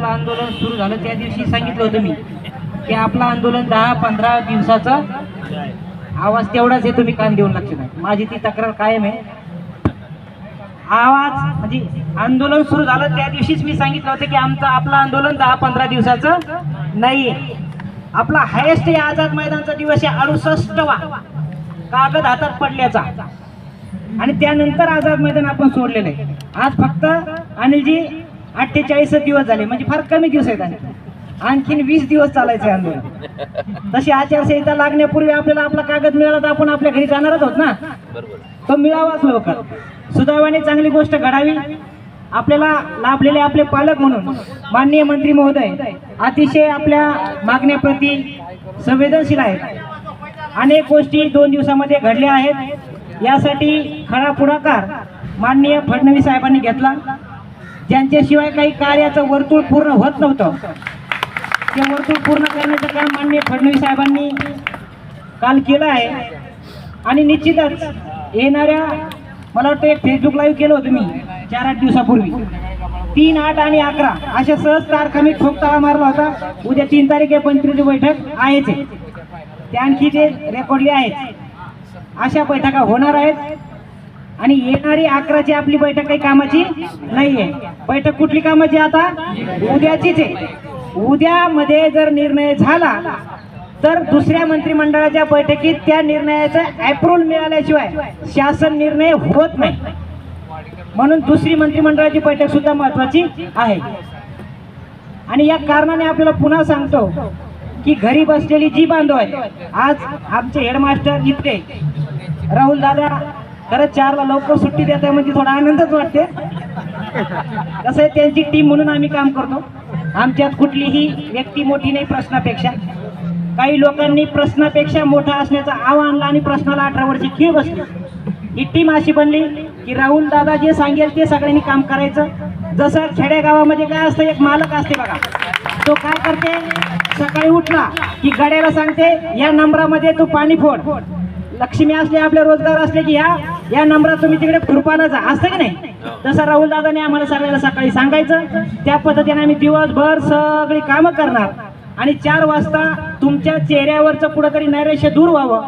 आपलं आंदोलन सुरू झालं. त्या दिवशी सांगितलं होतं मी की आपलं आंदोलन दहा पंधरा दिवसाचं आवाज तेवढाच आहे तुम्ही कान देऊन लक्ष नाही माझी ती तक्रार कायम आहे. आवाज म्हणजे आंदोलन सुरू झालं. त्या दिवशीच मी सांगितलं होतं की आमचं आपलं आंदोलन दहा पंधरा दिवसाचं नाही आपला हायेस्ट या आझाद मैदानचा दिवस आहे अडुसष्टवा कागद हातात पडल्याचा. आणि त्यानंतर आझाद मैदान आपण सोडलेलं आहे. आज फक्त अनिलजी अठ्ठेचाळीस दिवस झाले म्हणजे फार कमी दिवस आहेत आणखी आणखीन वीस दिवस चालायचं आहे आंदोलन तशी आचारसंहिता लागण्यापूर्वी आपल्याला आपला कागद मिळाला तर आपण आपल्या घरी जाणारच आहोत ना? तो मिळावाच लवकर. सुदैवाने चांगली गोष्ट घडावी. आपल्याला लाभलेले आपले पालक म्हणून माननीय मंत्री महोदय अतिशय आपल्या मागण्याप्रती संवेदनशील आहेत. अनेक गोष्टी दोन दिवसामध्ये घडल्या आहेत. यासाठी खरा पुढाकार माननीय फडणवीस साहेबांनी घेतला. ज्यांच्याशिवाय काही कार्याचं वर्तुळ पूर्ण होत नव्हतं. ते वर्तुळ पूर्ण करण्याचं काम माननीय फडणवीस साहेबांनी काल केलं आहे. आणि निश्चितच येणाऱ्या मला वाटतं एक फेसबुक लाईव्ह केलं होतं मी चार आठ दिवसापूर्वी. तीन आठ आणि अकरा अशा सहज तारखा मी ठोकताळा मारला होता. उद्या तीन तारीख आहे पंचवीसची बैठक आहेच आहे. ते आणखी ते रेकॉर्डली आहेत. अशा बैठका होणार आहेत. आणि येणारी अकराची आपली बैठक काही कामाची नाही आहे बैठक कुठली कामाची आता? उद्याचीच आहे. उद्यामध्ये जर निर्णय झाला तर दुसऱ्या मंत्रिमंडळाच्या बैठकीत त्या निर्णयाचा अप्रुव्हल मिळाल्याशिवाय शासन निर्णय होत नाही. म्हणून दुसरी मंत्रिमंडळाची बैठक सुद्धा महत्वाची आहे. आणि या कारणाने आपल्याला पुन्हा सांगतो की घरी बसलेली जी बांधव आहे आज आमचे हेडमास्टर इथे राहुल दादा खरंच चारला लवकर सुट्टी देत आहे म्हणजे थोडा आनंदच वाटते कसं आहे त्यांची टीम म्हणून आम्ही काम करतो. आमच्यात कुठलीही व्यक्ती मोठी नाही प्रश्नापेक्षा. काही लोकांनी प्रश्नापेक्षा मोठा असण्याचा आव आणला आणि प्रश्नाला अठरा वर्षी खीळ बसली. ही टीम अशी बनली की राहुल दादा जे सांगेल ते सगळ्यांनी काम करायचं. जसं खेडेगावामध्ये काय असतं एक मालक असते बघा. तो काय करते? सकाळी उठला की गड्याला सांगते या नंबरामध्ये तू पाणी फोड. लक्ष्मी असले आपले रोजगार असले की ह्या या नंबरात तुम्ही तिकडे खुरपाला जा. असतं की नाही? हो. तसं राहुल दादाने आम्हाला सगळ्याला सकाळी सांगायचं त्या पद्धतीने आम्ही दिवसभर सगळी कामं करणार. आणि चार वाजता तुमच्या चेहऱ्यावरचं कुठंतरी नैराश्य दूर व्हावं.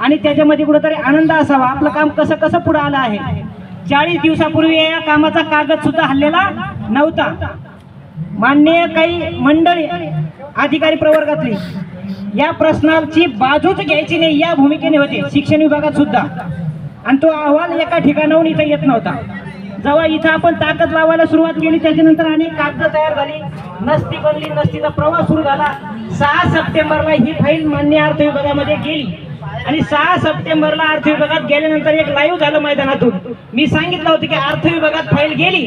आणि त्याच्यामध्ये कुठंतरी आनंद असावा. आपलं काम कसं कसं पुढं आलं आहे? चाळीस दिवसापूर्वी या कामाचा कागद सुद्धा हल्लेला नव्हता. मान्य काही मंडळी अधिकारी प्रवर्गातली या प्रश्नाची बाजूच घ्यायची नाही या भूमिकेने होते. शिक्षण विभागात सुद्धा. आणि तो अहवाल एका ठिकाणाहून इथं येत नव्हता. जेव्हा इथं आपण ताकद लावायला सुरुवात केली. त्याच्यानंतर अनेक कागद तयार झाली. नसती बनली नसतीचा प्रवास सुरू झाला. सहा सप्टेंबरला ही फाईल मान्य अर्थ विभागामध्ये गेली. आणि सहा सप्टेंबरला अर्थ विभागात गेल्यानंतर एक लाईव्ह झालं मैदानातून. मी सांगितलं होतं की अर्थ विभागात फाईल गेली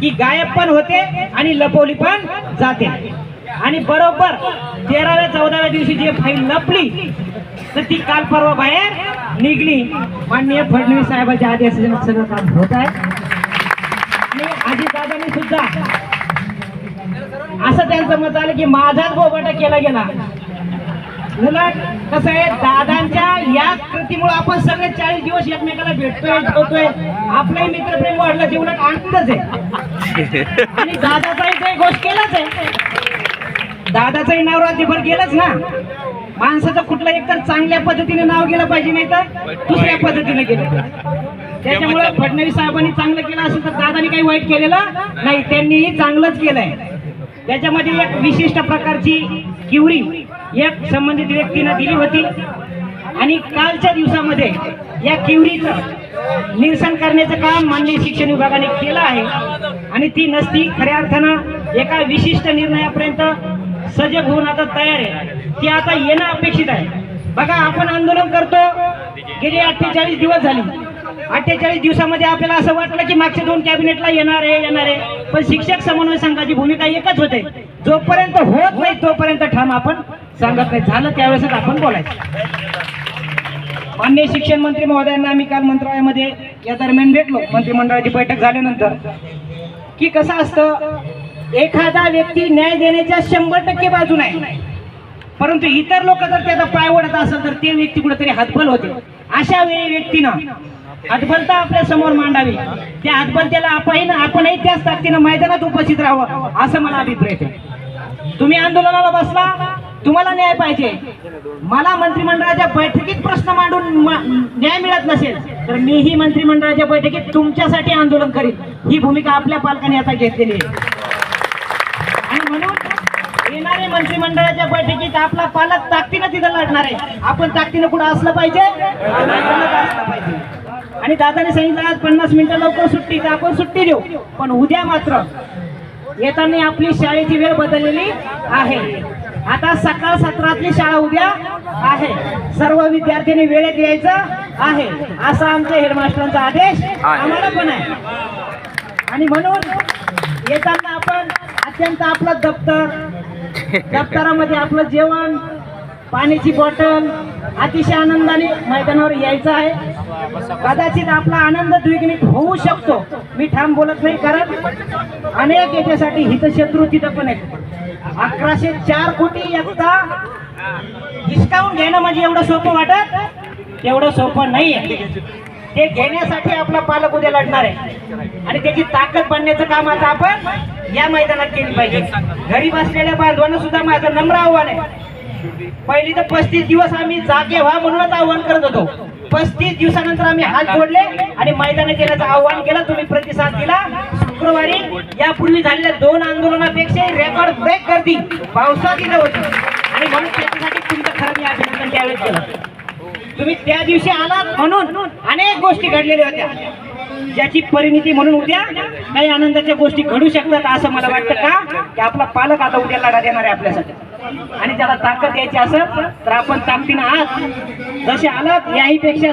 की गायब पण होते आणि लपवली पण जाते. आणि बरोबर तेराव्या चौदाव्या दिवशी जी फाईल लपली तर ती काल परवा बाहेर निघली. माननीय फडणवीस साहेबांच्या आदेशाने सगळं काम होत आहे. सुद्धा. असं त्यांचं मत आलं की माझाच बोबाटा केला गेला. उलट कसं आहे दादांच्या या कृतीमुळे आपण सगळे चाळीस दिवस एकमेकाला भेटतोय होतोय आपलंही मित्रप्रेम वाढलं ते उलट आनंदच आहे. आणि दादाचाही काही गोष्ट केलाच आहे. दादाचाही नवरात्रीभर राज्यभर ना. माणसाचं कुठलं एकतर चांगल्या पद्धतीने नाव गेलं पाहिजे नाही तर दुसऱ्या पद्धतीने गेलं. त्याच्यामुळे फडणवीस साहेबांनी चांगलं केलं असेल तर दादानी काही वाईट केलेलं नाही. त्यांनीही चांगलंच केलंय. त्याच्यामध्ये एक विशिष्ट प्रकारची किवरी एक संबंधित व्यक्तीनं दिली होती. आणि कालच्या दिवसामध्ये या किवरीचं निरसन करण्याचं काम माननीय शिक्षण विभागाने केलं आहे. आणि ती नसती खऱ्या अर्थानं एका विशिष्ट निर्णयापर्यंत सजग होऊन आता तयार आहे. ती आता येणं अपेक्षित आहे. बघा आपण आंदोलन करतो. गेली अठ्ठेचाळीस दिवस झाली. अठ्ठेचाळीस दिवसामध्ये आपल्याला असं वाटलं की मागच्या दोन कॅबिनेटला येणार आहे येणार आहे. पण शिक्षक समन्वय संघाची भूमिका एकच होते. जोपर्यंत होत नाही तोपर्यंत ठाम आपण सांगत नाही. झालं त्यावेळेसच आपण बोलायचं. माननीय शिक्षण मंत्री महोदयांना आम्ही काल मंत्रालयामध्ये या दरम्यान भेटलो. मंत्रिमंडळाची बैठक झाल्यानंतर. की कसं असतं एखादा व्यक्ती न्याय देण्याच्या शंभर टक्के बाजून आहे. परंतु इतर लोक जर त्याचा पाय ओढत असेल तर ते व्यक्ती कुठेतरी हातबल होते. अशा वेळी व्यक्तीनं हतबलता आपल्यासमोर मांडावी. त्या हतबलतेला आपण आपणही त्याच ताकदीनं मैदानात उपस्थित राहावं असं मला अभिप्राय आहे. तुम्ही आंदोलनाला बसला तुम्हाला न्याय पाहिजे. मला मंत्रिमंडळाच्या बैठकीत प्रश्न मांडून म- न्याय मिळत नसेल तर मीही मंत्रिमंडळाच्या बैठकीत तुमच्यासाठी आंदोलन करीन. ही भूमिका आपल्या पालकांनी आता घेतलेली आहे. येणारे मंत्रिमंडळाच्या बैठकीत आपला पालक ताकदीनं तिथं लढणार आहे. आपण ताकदीनं कुठं असलं पाहिजे. असलं पाहिजे आणि दादाने सांगितलं आज पन्नास मिनिटं लवकर सुट्टी तर आपण सुट्टी देऊ. पण उद्या मात्र येताना आपली शाळेची वेळ बदललेली आहे. आता सकाळ सत्रातली शाळा उद्या आहे. सर्व विद्यार्थ्यांनी वेळेत यायचं आहे. असा आमच्या हेडमास्टरांचा आदेश आम्हाला पण आहे. आणि म्हणून येताना आपण अत्यंत आपलं दप्तर दप्तरामध्ये आपलं जेवण पाण्याची बॉटल अतिशय आनंदाने मैदानावर यायचं आहे. कदाचित आपला आनंद द्विगुणित होऊ शकतो. मी ठाम बोलत नाही कारण अनेक याच्यासाठी हितशत्रू तिथं पण आहेत. अकराशे चार कोटी एकदा डिस्काउंट घेणं म्हणजे एवढं सोपं वाटत? तेवढं सोपं नाही ते घेण्यासाठी आपला पालक उद्या लढणार आहे. आणि त्याची ताकद बनण्याचं काम आता आपण या मैदानात केली पाहिजे. घरी बसलेल्या बांधवांना सुद्धा माझं नम्र आव्हान आहे. पहिली तर पस्तीस दिवस आम्ही जागे व्हा म्हणूनच आव्हान करत होतो. पस्तीस दिवसानंतर आम्ही हात जोडले आणि मैदानात येण्याचं आव्हान केलं. तुम्ही प्रतिसाद दिला. शुक्रवारी यापूर्वी झालेल्या दोन आंदोलनापेक्षा रेकॉर्ड ब्रेक गर्दी पावसात इथं होती. आणि म्हणून त्याच्यासाठी तुमचं खरं मी अभिनंदन त्यावेळेस केलं. तुम्ही त्या दिवशी आलात म्हणून अनेक गोष्टी घडलेल्या होत्या. ज्याची परिणिती म्हणून उद्या काही आनंदाच्या गोष्टी घडू शकतात असं मला वाटतं का? की आपला पालक आता उद्या लढा देणार आहे आपल्यासाठी. आणि त्याला ताकद द्यायची असेल तर आपण ताकदीनं आहात जसे आलात याही पेक्षा